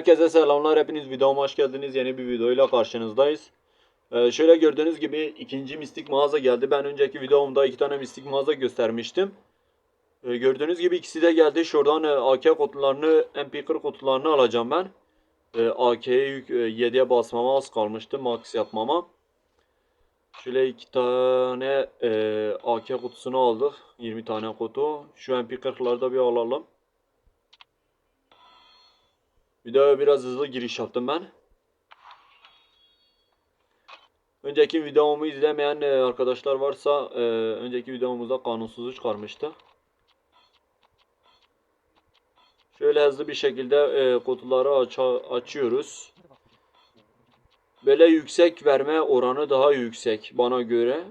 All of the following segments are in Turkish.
Herkese selamlar. Hepiniz videoma hoş geldiniz. Yeni bir videoyla karşınızdayız. Ee, şöyle gördüğünüz gibi ikinci mistik mağaza geldi. Ben önceki videomda iki tane mistik mağaza göstermiştim. Ee, gördüğünüz gibi ikisi de geldi. Şuradan e, AK kutularını, MP40 kutularını alacağım ben. Ee, AK'ye yük, e, 7'ye basmama az kalmıştı. Max yapmama. Şöyle iki tane e, AK kutusunu aldık. 20 tane kutu. Şu MP40'ları da bir alalım. Videoya biraz hızlı giriş yaptım ben. Önceki videomu izlemeyen e, arkadaşlar varsa e, önceki videomuzda kanunsuzluk çıkarmıştı. Şöyle hızlı bir şekilde e, kutuları açıyoruz. Böyle yüksek verme oranı daha yüksek bana göre.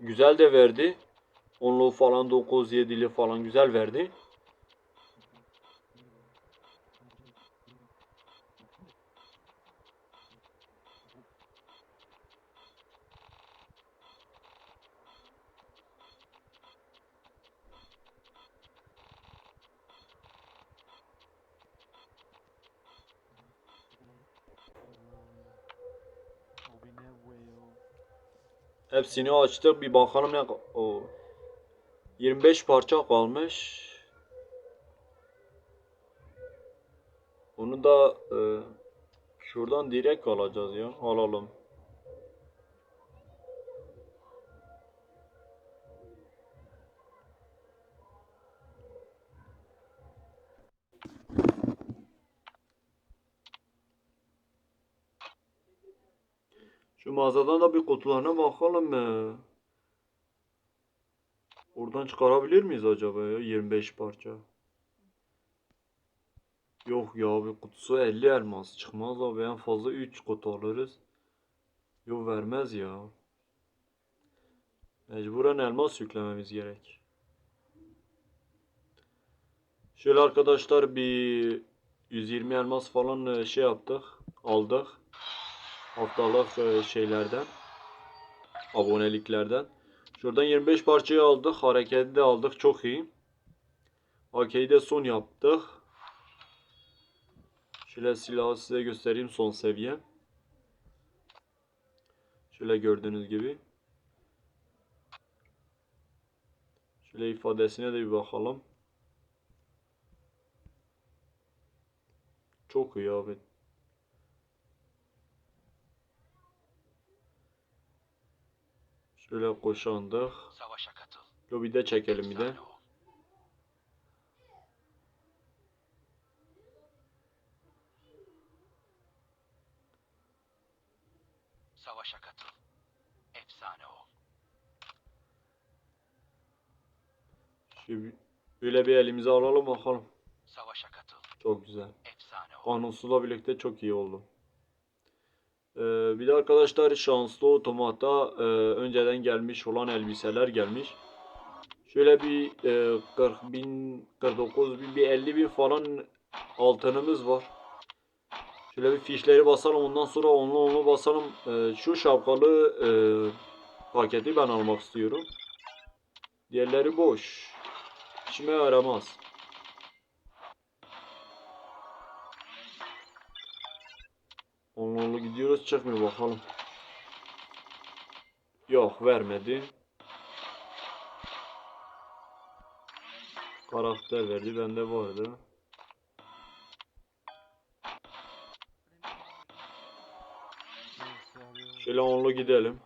Güzel de verdi. 10'lu falan 9 7'li falan güzel verdi. Hepsini açtık bir bakalım ne o 25 parça kalmış. Onu da e, şuradan direkt alacağız ya. Alalım. Şu mağazadan da bir kutularına bakalım mı? Oradan çıkarabilir miyiz acaba ya 25 parça? Yok ya bir kutusu 50 elmas çıkmaz abi en fazla 3 kutu alırız. Yok vermez ya. Mecburen elmas yüklememiz gerek. Şöyle arkadaşlar bir 120 elmas falan e, şey yaptık. Aldık. Haftalık e, şeylerden. Aboneliklerden. Şuradan 25 parçayı aldık. Hareketi de aldık. Çok iyi. AK'yi de son yaptık. Şöyle silahı size göstereyim son seviye. Şöyle gördüğünüz gibi. Şöyle ifadesine de bir bakalım. Çok iyi abi. Şöyle koşandık. Savaşa katıl. Lobide çekelim bir de. Savaşa katıl. Efsane ol. Şimdi böyle bir elimize alalım bakalım. Savaşa katıl. Çok güzel. Efsane ol. Kanunsuzla birlikte çok iyi oldu. Ee, bir de arkadaşlar şanslı otomata e, önceden gelmiş olan elbiseler gelmiş. Şöyle bir e, 40 bin, 49 bin, bir 50 bin falan altınımız var. Şöyle bir fişleri basalım ondan sonra onlu onlu basalım. Ee, şu şapkalı e, paketi ben almak istiyorum. Diğerleri boş. İşime yaramaz. Onlu gidiyoruz çıkmıyor bakalım. Yok vermedi. Karakter verdi bende vardı. Şöyle onlu gidelim.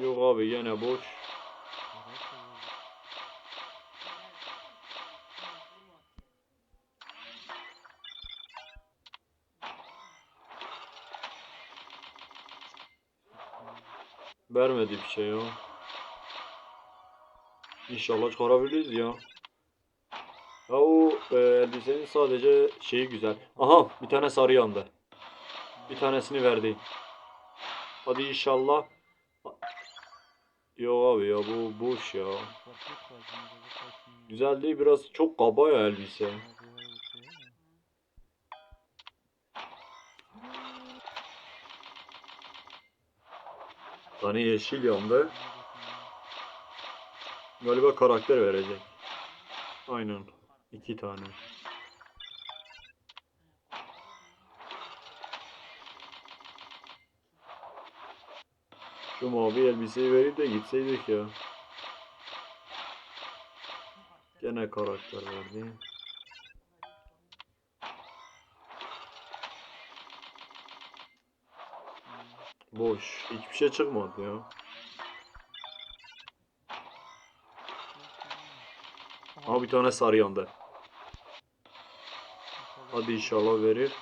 Yok abi gene boş. Vermedi bir şey ya. İnşallah çıkarabiliriz ya. Ya o e, elbisenin sadece şeyi güzel. Aha bir tane sarı yandı. Bir tanesini verdi. Hadi inşallah. Yok abi ya bu boş ya. Güzel değil biraz çok kaba ya elbise. Tane yeşil yandı. Galiba karakter verecek. Aynen. iki tane. Şu mavi elbiseyi verip de gitseydik ya. Gene karakter verdi. Boş. Hiçbir şey çıkmadı ya. Aha bir tane sarı yandı. Hadi inşallah verir.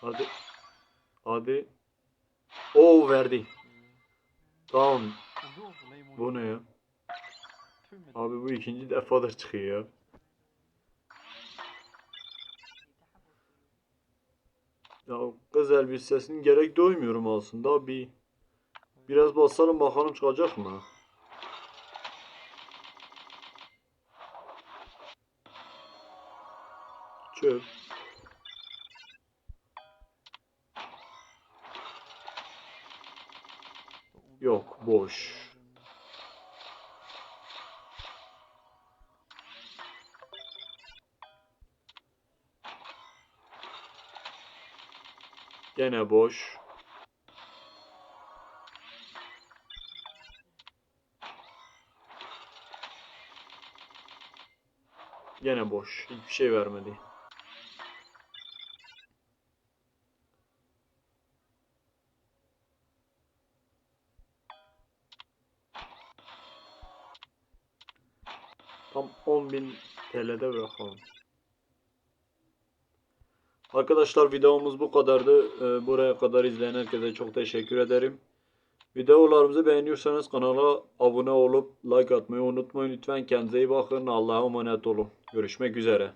Hadi. Hadi. Oo verdi. Tamam. Bu ne ya? Abi bu ikinci defadır çıkıyor ya. Ya kız elbisesinin gerek duymuyorum aslında. Bir biraz basalım bakalım çıkacak mı? Çöp. Yok boş. Gene boş. Gene boş. Hiçbir şey vermedi. Tam 10.000 TL'de bırakalım. Arkadaşlar videomuz bu kadardı. Ee, Buraya kadar izleyen herkese çok teşekkür ederim. Videolarımızı beğeniyorsanız kanala abone olup like atmayı unutmayın. Lütfen kendinize iyi bakın. Allah'a emanet olun. Görüşmek üzere.